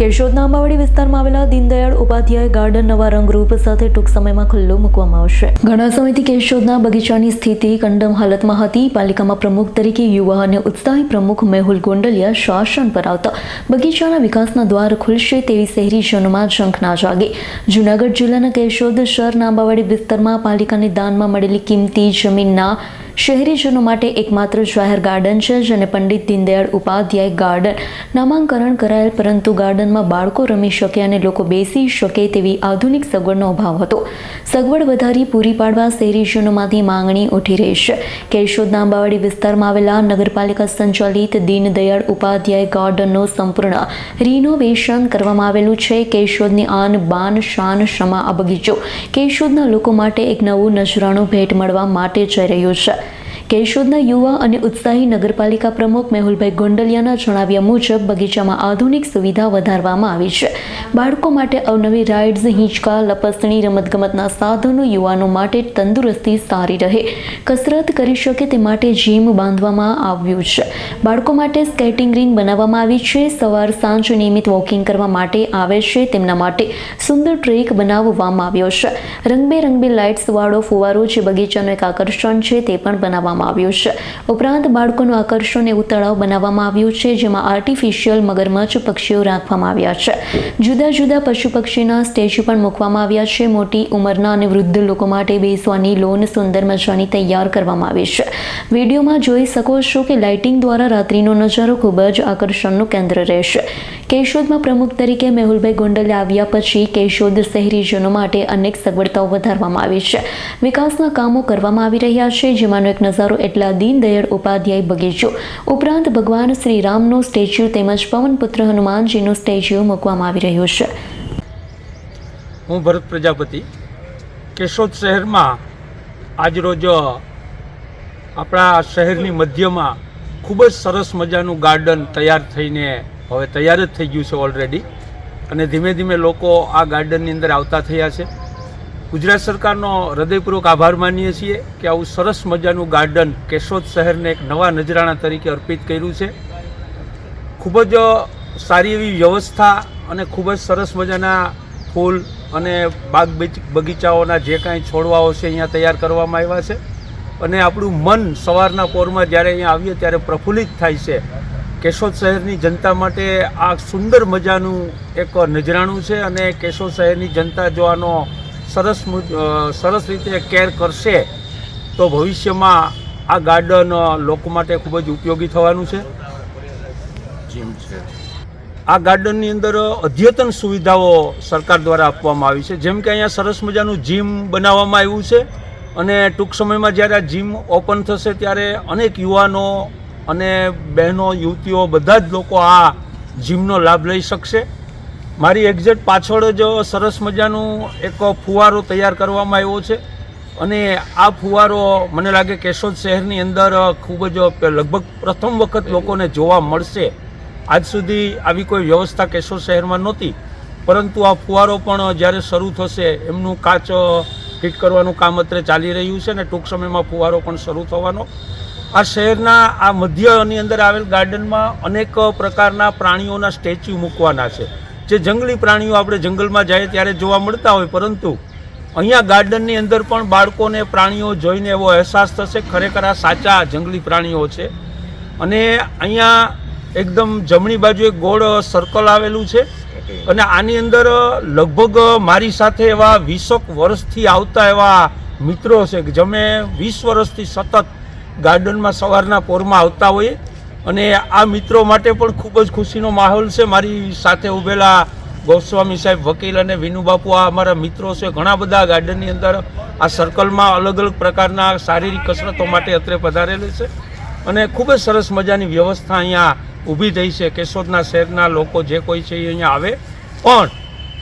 કેશોદના અંબાવાડી વિસ્તારમાં આવેલા દીનદયાળ ઉપાધ્યાય ગાર્ડન નવા રંગરૂપ સાથે ટૂંક સમયમાં ખુલ્લો મૂકવામાં આવશે. ઘણા સમયથી કેશોદના બગીચાની સ્થિતિ કંડમ હાલતમાં હતી. પાલિકામાં પ્રમુખ તરીકે યુવા અને ઉત્સાહી પ્રમુખ મેહુલ ગોંડલિયા શાસન પર આવતા બગીચાના વિકાસના દ્વાર ખુલશે તેવી શહેરીજનોમાં ઝંખ ના જાગે. જૂનાગઢ જિલ્લાના કેશોદ શહેરના અંબાવાડી વિસ્તારમાં પાલિકાને દાનમાં મળેલી કિંમતી જમીનના શહેરીજનો માટે એકમાત્ર જાહેર ગાર્ડન છે, જેને પંડિત દીનદયાળ ઉપાધ્યાય ગાર્ડન નામાંકરણ કરાયેલ, પરંતુ ગાર્ડનમાં બાળકો રમી શકે અને લોકો બેસી શકે તેવી આધુનિક સગવડનો અભાવ હતો. સગવડ વધારી પૂરી પાડવા શહેરીજનોમાંથી માંગણી ઉઠી રહી છે. કેશોદના અંબાવાડી વિસ્તારમાં આવેલા નગરપાલિકા સંચાલિત દીનદયાળ ઉપાધ્યાય ગાર્ડનનું સંપૂર્ણ રિનોવેશન કરવામાં આવેલું છે. કેશોદની આન, બાન, શાન, ક્ષમા આ બગીચો કેશોદના લોકો માટે એક નવું નજરાણું ભેટ મળવા માટે જઈ રહ્યું છે. કેશોદના યુવા અને ઉત્સાહી નગરપાલિકા પ્રમુખ મેહુલભાઈ ગોંડલિયાના જણાવ્યા મુજબ બગીચામાં આધુનિક સુવિધા વધારવામાં આવી છે. બાળકો માટે અવનવી રાઇડ્સ હિંચકા, લપસણી, રમતગમતના સાધનો યુવાનો માટે તંદુરસ્તી સારી રહે. કસરત કરી શકે તે માટે જીમ બાંધવામાં આવ્યું છે. બાળકો માટે સ્કેટિંગ રિંગ બનાવવામાં આવી છે. સવાર, સાંજ નિયમિત વોકિંગ કરવા માટે આવે છે. તેમના માટે સુંદર ટ્રેક બનાવવામાં આવ્યો છે. રંગબેરંગી લાઇટ્સ વાળો, ફુવારો જે બગીચાનું એક આકર્ષણ છે તે પણ બનાવવામાં આવ્યું છે. ઉપરાંત બાળકોનું આકર્ષણ એવું તળાવ બનાવવામાં આવ્યું છે, જેમાં આર્ટિફિશિયલ મગરમચ્છ પક્ષીઓ રાખવામાં આવ્યા છે. જુદા જુદા પશુ પક્ષીના સ્ટેચ્યુ પણ મૂકવામાં આવ્યા છે. મોટી ઉંમરના અને વૃદ્ધ લોકો માટે બેસવાની લોન સુંદર મજાની તૈયાર કરવામાં આવી છે. વિડીયોમાં જોઈ શકો છો કે લાઇટિંગ દ્વારા રાત્રિનો નજારો ખૂબ જ આકર્ષણનું કેન્દ્ર રહેશે. કેશોદમાં પ્રમુખ તરીકે મેહુલભાઈ ગોંડલે આવ્યા પછી કેશોદ શહેરીજનો માટે અનેક સગવડતાઓ વધારવામાં આવી છે. વિકાસના કામો કરવામાં આવી રહ્યા છે, જેમાંનો એક નજારો એટલા દીનદયાળ ઉપાધ્યાય બગીચો ઉપરાંત ભગવાન શ્રીરામનો સ્ટેચ્યુ તેમજ પવનપુત્ર હનુમાનજીનો સ્ટેચ્યુ મૂકવામાં આવી રહ્યો છે. હું ભરત પ્રજાપતિ. કેશોદ શહેરમાં આજરોજ આપણા શહેરની મધ્યમાં ખૂબ જ સરસ મજાનું ગાર્ડન તૈયાર થઈને હવે તૈયાર જ થઈ ગયું છે ઓલરેડી અને ધીમે ધીમે લોકો આ ગાર્ડનની અંદર આવતા થયા છે. ગુજરાત સરકારનો હૃદયપૂર્વક આભાર માનીએ છીએ કે આવું સરસ મજાનું ગાર્ડન કેશોદ શહેરને એક નવા નજરાણા તરીકે અર્પિત કર્યું છે. ખૂબ જ સારી એવી વ્યવસ્થા અને ખૂબ જ સરસ મજાના ફૂલ અને બાગ બગીચ- બગીચાઓના જે કાંઈ છોડવાઓ છે અહીંયા તૈયાર કરવામાં આવ્યા છે. અને આપણું મન સવારના પોરમાં જ્યારે અહીંયા આવીએ ત્યારે પ્રફુલ્લિત થાય છે. કેશોદ શહેરની જનતા માટે આ સુંદર મજાનું એક નજરાણું છે અને કેશોદ શહેરની જનતા જો આનો સરસ મુ- સરસ રીતે કેર કરશે તો ભવિષ્યમાં આ ગાર્ડન લોકો માટે ખૂબ જ ઉપયોગી થવાનું છે. જીમ છે. આ ગાર્ડનની અંદર અદ્યતન સુવિધાઓ સરકાર દ્વારા આપવામાં આવી છે. જેમ કે અહીંયા સરસ મજાનું જીમ બનાવવામાં આવ્યું છે અને ટૂંક સમયમાં જ્યારે આ જીમ ઓપન થશે ત્યારે અનેક યુવાનો અને બહેનો યુવતીઓ બધા જ લોકો આ જીમનો લાભ લઈ શકશે. મારી એક્ઝેક્ટ પાછળ જ સરસ મજાનું એક ફુવારો તૈયાર કરવામાં આવ્યો છે. અને આ ફુવારો મને લાગે કેશોદ શહેરની અંદર ખૂબ જ લગભગ પ્રથમ વખત લોકોને જોવા મળશે. આજ સુધી આવી કોઈ વ્યવસ્થા કેશોદ શહેરમાં નહોતી. પરંતુ આ ફુવારો પણ જ્યારે શરૂ થશે એમનું કાચ ફિટ કરવાનું કામ અત્રે ચાલી રહ્યું છે અને ટૂંક સમયમાં ફુવારો પણ શરૂ થવાનો. આ શહેરના આ મધ્યની અંદર આવેલ ગાર્ડનમાં અનેક પ્રકારના પ્રાણીઓના સ્ટેચ્યુ મૂકવાના છે. જે જંગલી પ્રાણીઓ આપણે જંગલમાં જઈએ ત્યારે જોવા મળતા હોય, પરંતુ અહીંયા ગાર્ડનની અંદર પણ બાળકોને, પ્રાણીઓ જોઈને એવો અહેસાસ થશે. ખરેખર આ સાચા જંગલી પ્રાણીઓ છે. અને અહીંયા એકદમ જમણી બાજુ એક ગોળ સર્કલ આવેલું છે. અને આની અંદર લગભગ મારી સાથે એવા વીસક વર્ષથી આવતા એવા મિત્રો છે, કે જમે વીસ વર્ષથી સતત ગાર્ડનમાં સવારના પોરમાં આવતા હોઈએ. અને આ મિત્રો માટે પણ ખૂબ જ ખુશીનો માહોલ છે. મારી સાથે ઊભેલા ગોસ્વામી સાહેબ, વકીલ અને વિનુબાપુ આ અમારા મિત્રો છે. ઘણા બધા ગાર્ડનની અંદર આ સર્કલમાં અલગ અલગ પ્રકારના શારીરિક કસરતો માટે અત્રે પધારેલી છે. અને ખૂબ જ સરસ મજાની વ્યવસ્થા અહીંયા ઊભી થઈ છે. કેશોદના શહેરના લોકો જે કોઈ છે એ અહીંયા આવે. પણ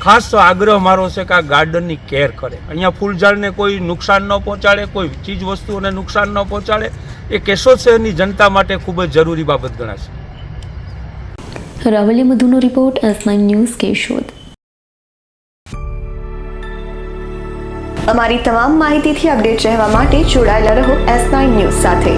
ખાસ આગ્રહ મારો છે કે આ ગાર્ડનની કેર કરે. અહીંયા ફૂલઝાડને કોઈ નુકસાન ન પહોંચાડે, કોઈ ચીજ વસ્તુઓને નુકસાન ન પહોંચાડે. એ કેશોદ શહેરની જનતા માટે ખૂબ જ જરૂરી બાબત ગણાશે. Ravali મધુનો report S nine news Keshod. અમારી તમામ માહિતીથી અપડેટ રહેવા માટે જોડાયેલા રહો એસ નાઇન ન્યૂઝ સાથે.